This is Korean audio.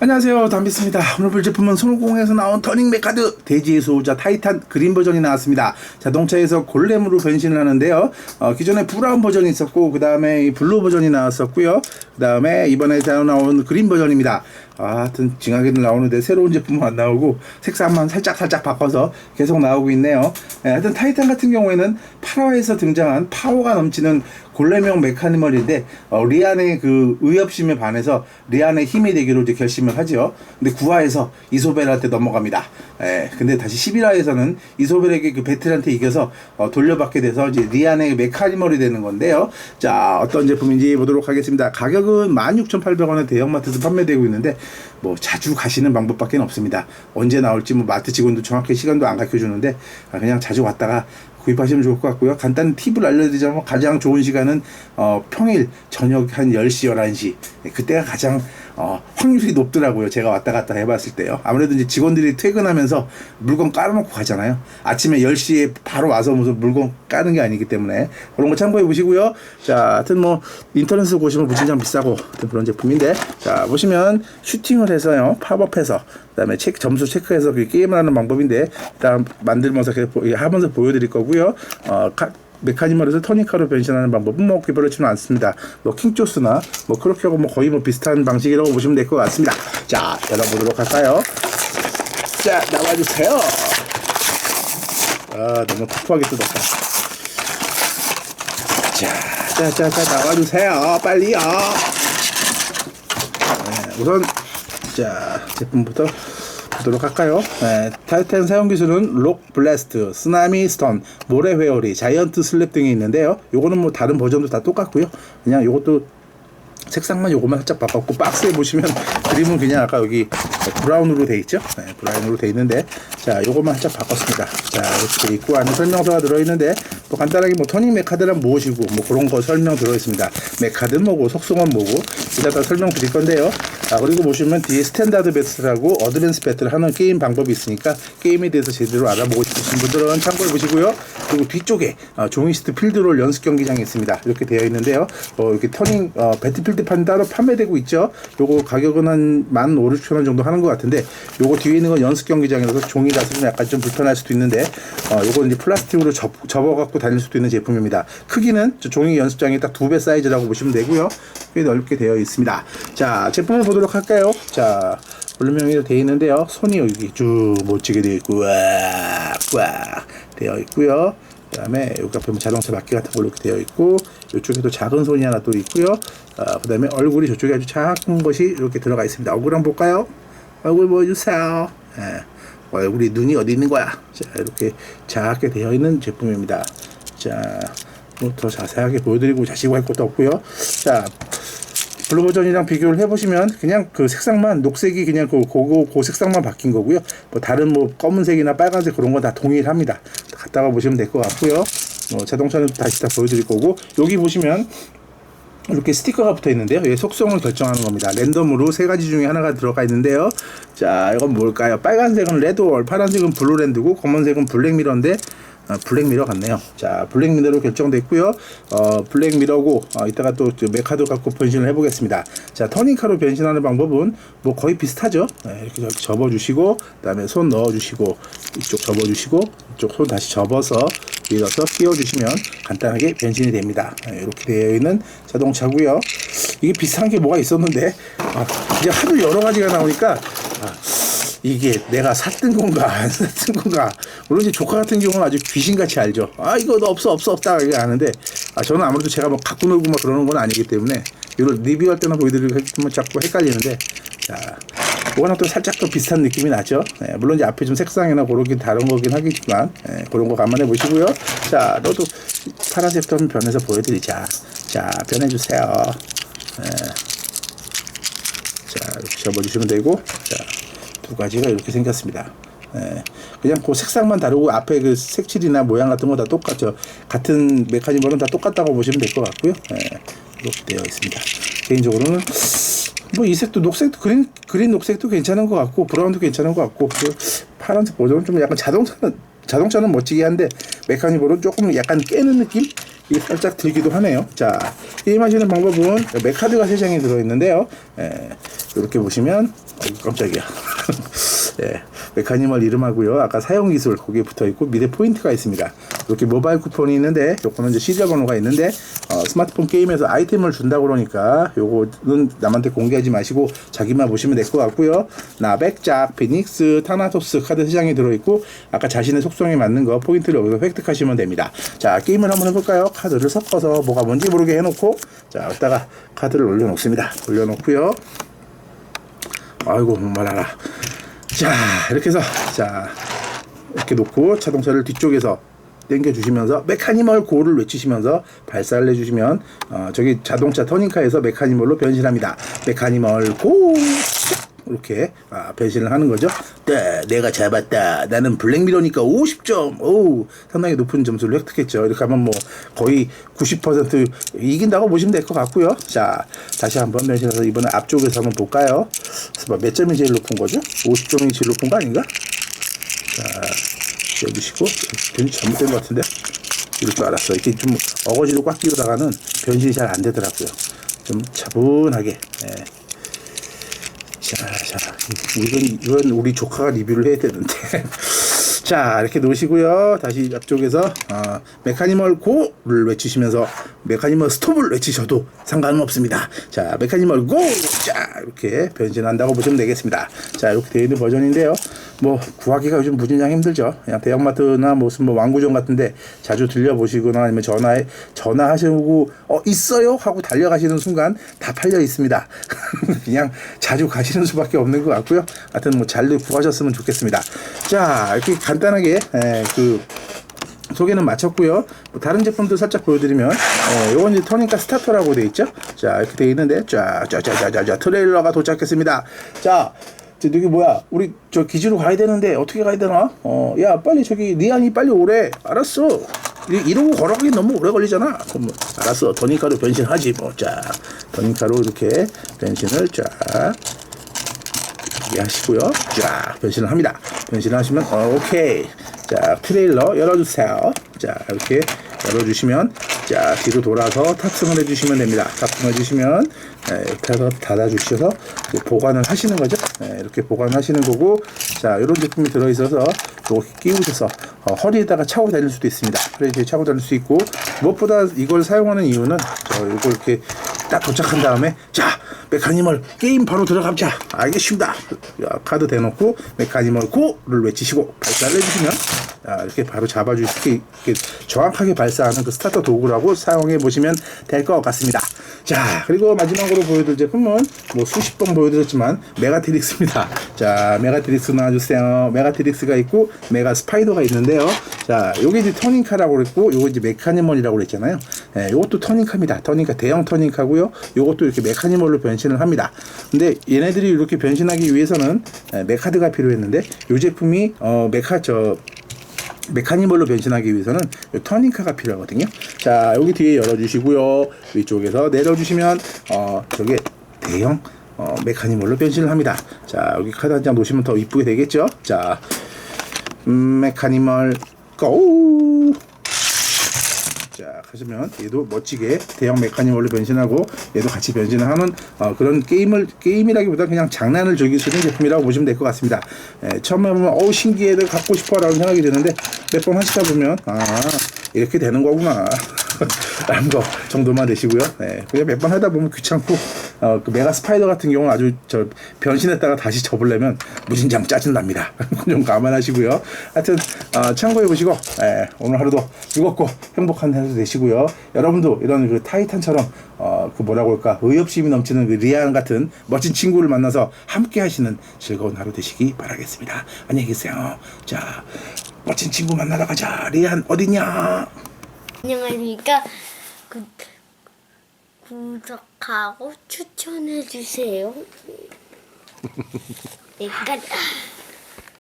안녕하세요. 담비스입니다. 오늘 볼 제품은 손오공에서 나온 터닝 메카드 대지의 소유자 타이탄 그린 버전이 나왔습니다. 자동차에서 골렘으로 변신을 하는데요. 어, 기존에 브라운 버전이 있었고 그 다음에 블루 버전이 나왔었고요. 그 다음에 이번에 나온 그린 버전입니다. 아, 하여튼 징하게는 나오는데 새로운 제품은 안 나오고 색상만 살짝 살짝 바꿔서 계속 나오고 있네요. 예, 하여튼 타이탄 같은 경우에는 8화에서 등장한 파워가 넘치는 골렘형 메카니멀인데 어, 리안의 그 의협심에 반해서 리안의 힘이 되기로 이제 결심을 하죠. 근데 9화에서 이소벨한테 넘어갑니다. 예, 근데 다시 11화에서는 이소벨에게 그 배틀한테 이겨서 어, 돌려받게 돼서 이제 리안의 메카니멀이 되는 건데요. 자, 어떤 제품인지 보도록 하겠습니다. 가격은 16,800원에 대형마트에서 판매되고 있는데 뭐 자주 가시는 방법밖에 없습니다. 언제 나올지 뭐 마트 직원도 정확히 시간도 안 가르쳐 주는데 아, 그냥 자주 왔다가 구입하시면 좋을 것 같고요. 간단히 팁을 알려드리자면 가장 좋은 시간은 어, 평일 저녁 한 10시, 11시 예, 그때가 가장 어, 확률이 높더라고요. 제가 왔다 갔다 해봤을 때요. 아무래도 이제 직원들이 퇴근하면서 물건 깔아놓고 가잖아요. 아침에 10시에 바로 와서 무슨 물건 까는 게 아니기 때문에 그런 거 참고해 보시고요. 자, 하여튼 뭐 인터넷에서 보시면 무진장 비싸고 그런 제품인데 자, 보시면 슈팅을 해서요. 팝업해서 그다음에 체크 점수 체크해서 그 게임을 하는 방법인데 일단 만들면서 하면서 보여드릴 거고요. 어, 카- 메카니멀에서 토니카로 변신하는 방법은 뭐 그렇지는 않습니다. 뭐 킹조스나 뭐 그렇게 하고 뭐 거의 뭐 비슷한 방식이라고 보시면 될 것 같습니다. 자, 열어보도록 할까요? 자, 나와주세요. 아, 너무 터프하게 뜯었다. 자, 자, 자, 자, 나와주세요. 빨리요. 네, 우선 자 제품부터 보도록 할까요? 네, 타이탄 사용 기술은 록 블래스트, 쓰나미 스톤, 모래 회오리, 자이언트 슬랩 등이 있는데요. 요거는 뭐 다른 버전도 다 똑같고요. 그냥 요것도 색상만 요것만 살짝 바꿨고 박스에 보시면 그림은 그냥 아까 여기 브라운으로 돼 있죠? 네, 브라운으로 돼 있는데 자 요것만 살짝 바꿨습니다. 자 이렇게 돼 있고 안에 설명서가 들어 있는데 또 간단하게 뭐 토닝 메카드란 무엇이고 뭐 그런 거 설명 들어 있습니다. 메카드는 뭐고 속성은 뭐고 이따가 설명 드릴 건데요. 아 그리고 보시면 뒤에 스탠다드 배틀하고 어드밴스 배틀 하는 게임 방법이 있으니까 게임에 대해서 제대로 알아보고 싶으신 분들은 참고해 보시고요. 그리고 뒤쪽에 어, 조이스트 필드롤 연습 경기장이 있습니다. 이렇게 되어 있는데요. 어, 이렇게 터닝 어, 배틀필드판 따로 판매되고 있죠. 요거 가격은 한 15,000원 정도 하는 것 같은데 요거 뒤에 있는 건 연습 경기장이라서 종이라서 좀 약간 좀 불편할 수도 있는데 어, 요거 이제 플라스틱으로 접, 접어 갖고 다닐 수도 있는 제품입니다. 크기는 저 종이 연습장이 딱 두 배 사이즈라고 보시면 되고요. 꽤 넓게 되어 있습니다. 자, 제품을 보도록 할까요? 자, 볼륨형이 되어 있는데요. 손이 여기 쭉 멋지게 되어 있고, 와, 와, 되어 있고요. 그 다음에 여기 앞에 뭐 자동차 바퀴 같은 걸로 이렇게 되어 있고, 이쪽에도 작은 손이 하나 또 있고요. 어, 그 다음에 얼굴이 저쪽에 아주 작은 것이 이렇게 들어가 있습니다. 얼굴 한번 볼까요? 얼굴 보여주세요. 예. 얼굴이 눈이 어디 있는 거야? 자, 이렇게 작게 되어 있는 제품입니다. 자, 뭐더 자세하게 보여드리고 자시고 할 것도 없고요. 자, 블루 버전이랑 비교를 해보시면 그냥 그 색상만 녹색이 그냥 그 고고 그 색상만 바뀐 거고요. 뭐 다른 뭐 검은색이나 빨간색 그런 건다 동일합니다. 갖다가 보시면 될 것 같고요. 뭐 자동차는 다시 다 보여드릴 거고 여기 보시면 이렇게 스티커가 붙어 있는데요. 얘 속성을 결정하는 겁니다. 랜덤으로 세 가지 중에 하나가 들어가 있는데요. 자, 이건 뭘까요? 빨간색은 레드월, 파란색은 블루랜드고 검은색은 블랙미러인데 어, 블랙미러 같네요. 자, 블랙미러로 결정됐고요. 어, 블랙미러고 어, 이따가 또 메카드 갖고 변신을 해보겠습니다. 자, 터닝카로 변신하는 방법은 뭐 거의 비슷하죠. 네, 이렇게 접- 접어주시고, 그다음에 손 넣어주시고, 이쪽 접어주시고, 이쪽 손 다시 접어서 밀어서 끼워주시면 간단하게 변신이 됩니다. 네, 이렇게 되어 있는 자동차고요. 이게 비슷한 게 뭐가 있었는데 아, 이제 하도 여러 가지가 나오니까 아, 이게 내가 샀던 건가 안 샀던 건가 물론 이제 조카 같은 경우는 아주 귀신같이 알죠 아 이거 너 없어 없어 없다 이게 아는데 아 저는 아무래도 제가 뭐 갖고 놀고 막 그러는 건 아니기 때문에 이걸 리뷰할 때나 보여드리고 했으면 자꾸 헷갈리는데 자 이거랑 또 살짝 또 비슷한 느낌이 나죠 예, 물론 이제 앞에 좀 색상이나 그러긴 다른 거긴 하겠지만 예, 그런 거 감안해 보시고요 자 너도 파란색도 한번 변해서 보여드리자 자 변해주세요 예. 자 이렇게 접어주시면 되고 자 두 가지가 이렇게 생겼습니다. 예, 그냥 그 색상만 다르고 앞에 그 색칠이나 모양 같은 거 다 똑같죠. 같은 메카니즘은 다 똑같다고 보시면 될 것 같고요. 예, 이렇게 되어 있습니다. 개인적으로는 뭐 이 색도 녹색도 그린 그린 녹색도 괜찮은 것 같고 브라운도 괜찮은 것 같고 그 파란색 버전은 좀 약간 자동차는 자동차는 멋지게 한데 메카니즘은 조금 약간 깨는 느낌? 이 살짝 들기도 하네요. 자, 게임하시는 방법은 메카드가 세 장이 들어있는데요. 예, 이렇게 보시면 아이고 깜짝이야. 예, 메카니멀 이름하고요. 아까 사용 기술 거기에 붙어 있고 밑에 포인트가 있습니다. 이렇게 모바일 쿠폰이 있는데 요거는 이제 시리얼 번호가 있는데 어, 스마트폰 게임에서 아이템을 준다고 그러니까 요거는 남한테 공개하지 마시고 자기만 보시면 될 것 같고요. 나백작, 피닉스, 타나토스 카드 세 장이 들어 있고 아까 자신의 속성에 맞는 거 포인트를 여기서 획득하시면 됩니다. 자 게임을 한번 해 볼까요? 카드를 섞어서 뭐가 뭔지 모르게 해 놓고 자 여기다가 카드를 올려 놓습니다. 올려 놓고요. 아이고 목말라라. 자 이렇게 해서 자 이렇게 놓고 자동차를 뒤쪽에서 당겨 주시면서 메카니멀 고를 외치시면서 발사를 해주시면 어, 저기 자동차 터닝카에서 메카니멀로 변신합니다. 메카니멀 고 이렇게 아, 변신을 하는 거죠. 네, 내가 잡았다. 나는 블랙미러니까 50점. 오, 상당히 높은 점수를 획득했죠. 이렇게 하면 뭐 거의 90% 이긴다고 보시면 될 것 같고요. 자, 다시 한번 변신해서 이번에 앞쪽에서 한번 볼까요? 몇 점이 제일 높은 거죠? 50점이 제일 높은 거 아닌가? 자, 여기시고 변신 잘못된 것 같은데 이럴 줄 알았어. 이렇게 좀 어거지로 꽉 끼우다가는 변신이 잘 안 되더라고요. 좀 차분하게. 예. 자, 자, 이건, 이건 우리 조카가 리뷰를 해야 되는데. 자, 이렇게 놓으시고요. 다시 앞쪽에서, 어, 메카니멀 고를 외치시면서 메카니멀 스톱을 외치셔도 상관은 없습니다. 자, 메카니멀 고! 자, 이렇게 변신한다고 보시면 되겠습니다. 자, 이렇게 되어 있는 버전인데요. 뭐, 구하기가 요즘 무진장 힘들죠. 그냥 대형마트나 무슨 뭐 왕구점 같은데 자주 들려보시거나 아니면 전화해, 전화하시고, 어, 있어요? 하고 달려가시는 순간 다 팔려 있습니다. 그냥 자주 가시는 수밖에 없는 것 같고요. 하여튼 뭐 잘들 구하셨으면 좋겠습니다. 자, 이렇게 간단하게, 에, 그, 소개는 마쳤고요. 뭐 다른 제품도 살짝 보여드리면, 어, 요건 이제 터닝카 스타터라고 돼 있죠. 자, 이렇게 돼 있는데, 자, 트레일러가 도착했습니다. 자, 저 여기 뭐야? 우리 저 기지로 가야 되는데 어떻게 가야 되나? 어, 야, 빨리 저기 리안이 빨리 오래. 알았어. 이- 이러고 걸어가기 너무 오래 걸리잖아. 그럼 뭐, 알았어. 더니카로 변신하지 뭐. 자, 더니카로 이렇게 변신을 쫙 하시고요. 쫙 변신을 합니다. 변신을 하시면 어, 오케이. 자 트레일러 열어주세요. 자 이렇게 열어주시면 자 뒤로 돌아서 탑승을 해주시면 됩니다. 탑승해 주시면 네, 이렇게 해서 닫아주셔서 보관을 하시는 거죠. 네, 이렇게 보관하시는 거고 자 이런 제품이 들어있어서 이렇게 끼우셔서 어, 허리에다가 차고 다닐 수도 있습니다. 허리에 차고 다닐 수 있고 무엇보다 이걸 사용하는 이유는 저 이걸 이렇게 딱 도착한 다음에 자 메카니멀 게임 바로 들어가자. 알겠습니다. 야, 카드 대놓고 메카니멀 고를 외치시고 발사를 해주시면 아, 이렇게 바로 잡아주시게 이렇게 정확하게 발사하는 그 스타터 도구라고 사용해 보시면 될 것 같습니다. 자 그리고 마지막으로 보여드릴 제품은 뭐 수십 번 보여드렸지만 메가트릭스입니다. 자 메가트릭스 나와주세요 메가트릭스가 있고 메가 스파이더가 있는데요. 자 요게 이제 터닝카라고 그랬고 요거 이제 메카니멀이라고 그랬잖아요. 예, 요것도 터닝카입니다. 터닝카 대형 터닝카고요. 요것도 이렇게 메카니멀로 변신 을 합니다 근데 얘네들이 이렇게 변신하기 위해서는 예, 메카드가 필요했는데 요 제품이 어 메카 저 메카니멀로 변신하기 위해서는 요 터닝카가 필요하거든요. 자, 여기 뒤에 열어주시고요. 위쪽에서 내려주시면 어 저게 대형 어, 메카니멀로 변신을 합니다. 자, 여기 카드 한 장 놓으시면 더 이쁘게 되겠죠? 자, 음, 메카니멀 고! 자, 하시면 얘도 멋지게 대형 메카니멀로 변신하고 얘도 같이 변신을 하는 어, 그런 게임을 게임이라기보다 그냥 장난을 즐길 수 있는 제품이라고 보시면 될 것 같습니다. 예, 처음에 보면 어우 신기해, 내가 갖고 싶어라는 생각이 드는데 몇 번 하시다 보면 아 이렇게 되는 거구나. 라는 거 정도만 되시고요. 네, 그냥 몇 번 하다 보면 귀찮고 어, 그 메가 스파이더 같은 경우는 아주 저 변신했다가 다시 접으려면 무진장 짜증납니다. 좀 감안하시고요. 하여튼 어, 참고해 보시고 예, 오늘 하루도 즐겁고 행복한 하루 되시고요. 여러분도 이런 그 타이탄처럼 어, 그 뭐라고 할까 의협심이 넘치는 그 리안 같은 멋진 친구를 만나서 함께 하시는 즐거운 하루 되시기 바라겠습니다. 안녕히 계세요. 자, 멋진 친구 만나러 가자. 리안 어디냐? 안녕하십니까. 구, 구독하고 추천해 주세요. 내가